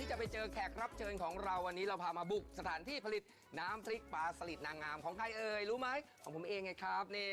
ที่จะไปเจอแขกรับเชิญของเราวันนี้เราพามาบุกสถานที่ผลิตน้ำพริกปลาสลิดนางงามของใครเอ่ยรู้ไหมของผมเองไงครับนี่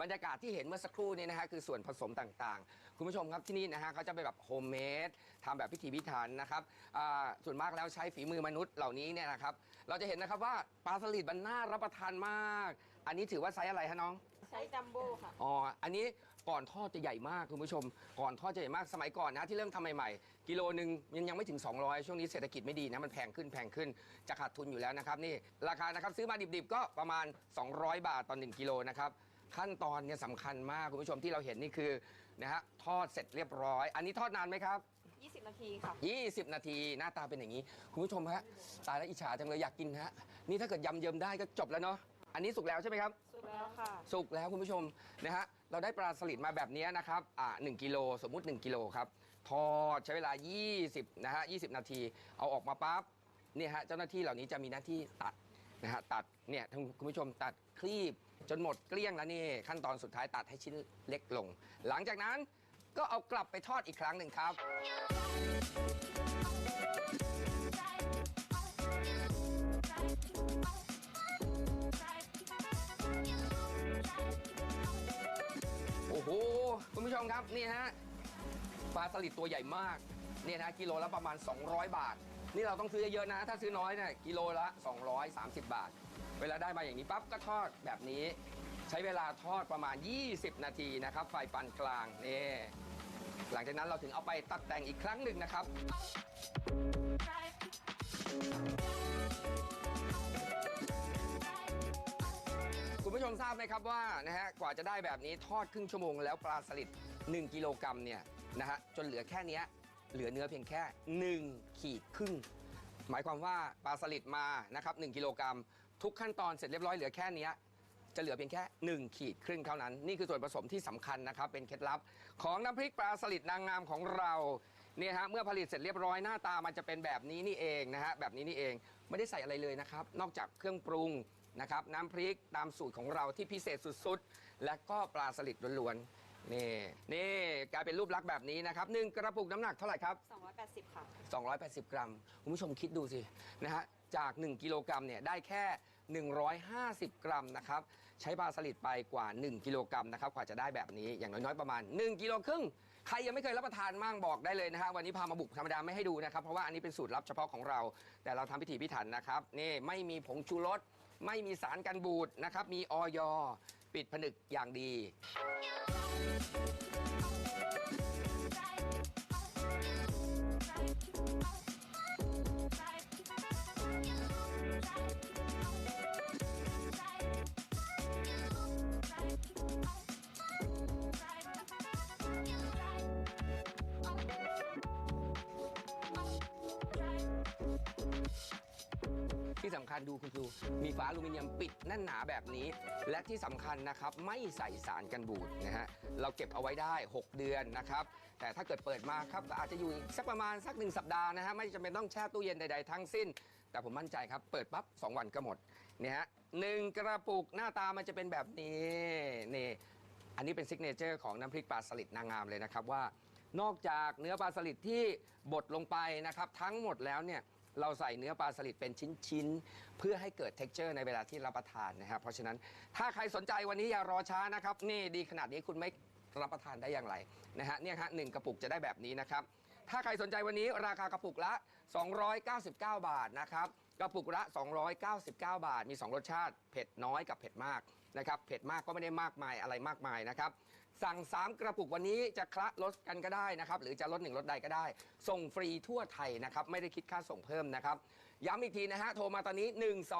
บรรยากาศที่เห็นเมื่อสักครู่นี้นะฮะคือส่วนผสมต่างๆ คุณผู้ชมครับที่นี่นะฮะเขาจะเป็นแบบโฮมเมดทำแบบพิถีพิถันนะครับอ่าส่วนมากแล้วใช้ฝีมือมนุษย์เหล่านี้เนี่ยนะครับเราจะเห็นนะครับว่าปลาสลิดมันน่ารับประทานมาก อันนี้ถือว่าไซส์อะไรฮะน้อง ใช้จัมโบ้ค่ะ อ๋อ อันนี้ก่อนทอดจะใหญ่มากคุณผู้ชม ก่อนทอดจะใหญ่มากสมัยก่อนนะที่เริ่มทำใหม่ๆ กิโลหนึ่งยังยังไม่ถึง 200 ช่วงนี้เศรษฐกิจไม่ดีนะ มันแพงขึ้นแพงขึ้นจะขาดทุนอยู่แล้วนะครับนี่ราคานะครับซื้อมาดิบๆ ก็ประมาณ 200 บาทต่อ1กิโลนะครับขั้นตอนเนี่ยสำคัญมากคุณผู้ชมที่เราเห็นนี่คือนะฮะทอดเสร็จเรียบร้อย อันนี้ทอดนานไหมครับ 20 นาทีค่ะ 20 นาทีหน้าตาเป็นอย่างนี้ คุณผู้ชมฮะตายแล้วอิจฉาจังเลยอยากกินฮะนี่ถ้าเกิดยำเยิมได้ก็จบแล้วเนาะ อันนี้สุกแล้วใช่ไหมครับ สุดแล้วค่ะ สุกแล้วคุณผู้ชมนะฮะเราได้ปลาสลิดมาแบบนี้นะครับอ่าหกิโลสมมุติ 1 กิโลครับทอดใช้เวลา 20นะฮะ20 นาที เอาออกมาปั๊บเนี่ยฮะเจ้าหน้าที่เหล่านี้จะมีหน้าที่ตัดนะฮะตัดเนี่ยท่านคุณผู้ชมตัดคลีบจนหมดเกลี้ยงแล้วนี่ขั้นตอนสุดท้ายตัดให้ชิ้นเล็กลง หลังจากนั้นก็เอากลับไปทอดอีกครั้งหนึ่งครับ มครับนี่ฮะปลาสลิดตัวใหญ่มากเนี่ยนะกิโลละประมาณ 200 บาท นี่เราต้องซื้อเยอะๆนะ ถ้าซื้อน้อยเนี่ยกิโลละ 230 บาท เวลาได้มาอย่างนี้ปั๊บก็ทอดแบบนี้ ใช้เวลาทอดประมาณ 20 นาทีนะครับ ไฟปานกลางนี่หลังจากนั้นเราถึงเอาไปตัดแต่งอีกครั้งหนึ่งนะครับคุณผู้ชมทราบไหมครับว่านะฮะกว่าจะได้แบบนี้ทอดครึ่งชั่วโมงแล้วปลาสลิด 1 กิโลกรัมเนี่ยนะฮะจนเหลือแค่นี้เหลือเนื้อเพียงแค่ 1 ขีดครึ่ง หมายความว่าปลาสลิดมานะครับ1กิโลกรัมทุกขั้นตอนเสร็จเรียบร้อยเหลือแค่นี้จะเหลือเพียงแค่ 1 ขีดครึ่งเท่านั้น นี่คือส่วนผสมที่สำคัญนะครับ เป็นเคล็ดลับของน้ำพริกปลาสลิดนางงามของเราเนี่ยฮะเมื่อผลิตเสร็จเรียบร้อยหน้าตามันจะเป็นแบบนี้นี่เองนะฮะแบบนี้นี่เองไม่ได้ใส่อะไรเลยนะครับ นอกจากเครื่องปรุงนะครับน้ำพริกตามสูตรของเราที่พิเศษสุดๆ และก็ปลาสลิดล้วนๆ นี่นี่กลายเป็นรูปลักษณ์แบบนี้นะครับหนึ่งกระปุกน้ำหนักเท่าไหร่ครับ 280 ค่ะ 280 กรัม คุณผู้ชมคิดดูสินะฮะจาก 1 กิโลกรัมเนี่ยได้แค่ 150 กรัมนะครับ ใช้ปลาสลิดไปกว่า 1 กิโลกรัมนะครับกว่าจะได้แบบนี้อย่างน้อยๆประมาณ 1 กิโลครึ่ง ใครยังไม่เคยรับประทานมั่งบอกได้เลยนะฮะวันนี้พามาบุกธรรมดาไม่ให้ดูนะครับ เพราะว่าอันนี้เป็นสูตรลับเฉพาะของเรา แต่เราทำพิถีพิถันนะครับนี่ไม่มีผงชูรสไม่มีสารกันบูดนะครับมีออยปิดผนึกอย่างดี ที่สำคัญดูคุณดูมีฝาอลูมิเนียมปิดแน่นหนาแบบนี้ และที่สำคัญนะครับไม่ใส่สารกันบูดนะฮะเราเก็บเอาไว้ได้ 6 เดือนนะครับแต่ถ้าเกิดเปิดมาครับก็อาจจะอยู่อีกสักประมาณสักหนึ่งสัปดาห์นะฮะไม่จำเป็นต้องแช่ตู้เย็นใด ๆ ทั้งสิ้น แต่ผมมั่นใจครับเปิดปั๊บ2วันก็หมดเนี่ยฮะหนึ่งกระปุกหน้าตามันจะเป็นแบบนี้นี่อันนี้เป็นซิกเนเจอร์ของน้ำพริกปลาสลิดนางงามเลยนะครับว่า นอกจากเนื้อปลาสลิดที่บดลงไปนะครับ ทั้งหมดแล้วเนี่ย เราใส่เนื้อปลาสลิดเป็นชิ้นๆ เพื่อให้เกิด t e x t อร์ในเวลาที่รับประทานนะครับ เพราะฉะนั้นถ้าใครสนใจวันนี้อย่ารอช้านะครับ นี่ดีขนาดนี้คุณไม่รับประทานได้อย่างไรนะฮะเนี่ยฮะหนึ่งกระปุกจะได้แบบนี้นะครับ ถ้าใครสนใจวันนี้ราคากระปุกละ 299 บาทนะครับกระปุกละ 299 บาท มี 2 รสชาติเผ็ดน้อยกับเผ็ดมาก นะครับเผ็ดมากก็ไม่ได้มากมายอะไรมากมายนะครับ สั่ง 3 กระปุกวันนี้จะคละลดกันก็ได้นะครับ หรือจะลด1ลดใดก็ได้ ส่งฟรีทั่วไทยนะครับ ไม่ได้คิดค่าส่งเพิ่มนะครับ ย้ำอีกทีนะฮะ โทรมาตอนนี้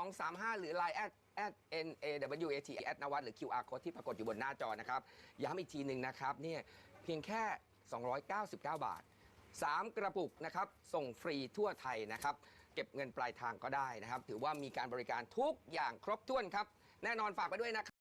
1235 หรือ Line แอด at n a w a t แอดนวัดหรือ QR code ที่ปรากฏอยู่บนหน้าจอนะครับ ย้ำอีกทีหนึ่งนะครับเนี่ยเพียงแค่ 299 บาท 3 กระปุกนะครับ ส่งฟรีทั่วไทยนะครับ เก็บเงินปลายทางก็ได้นะครับ ถือว่ามีการบริการทุกอย่างครบถ้วนครับ แน่นอนฝากไปด้วยนะครับ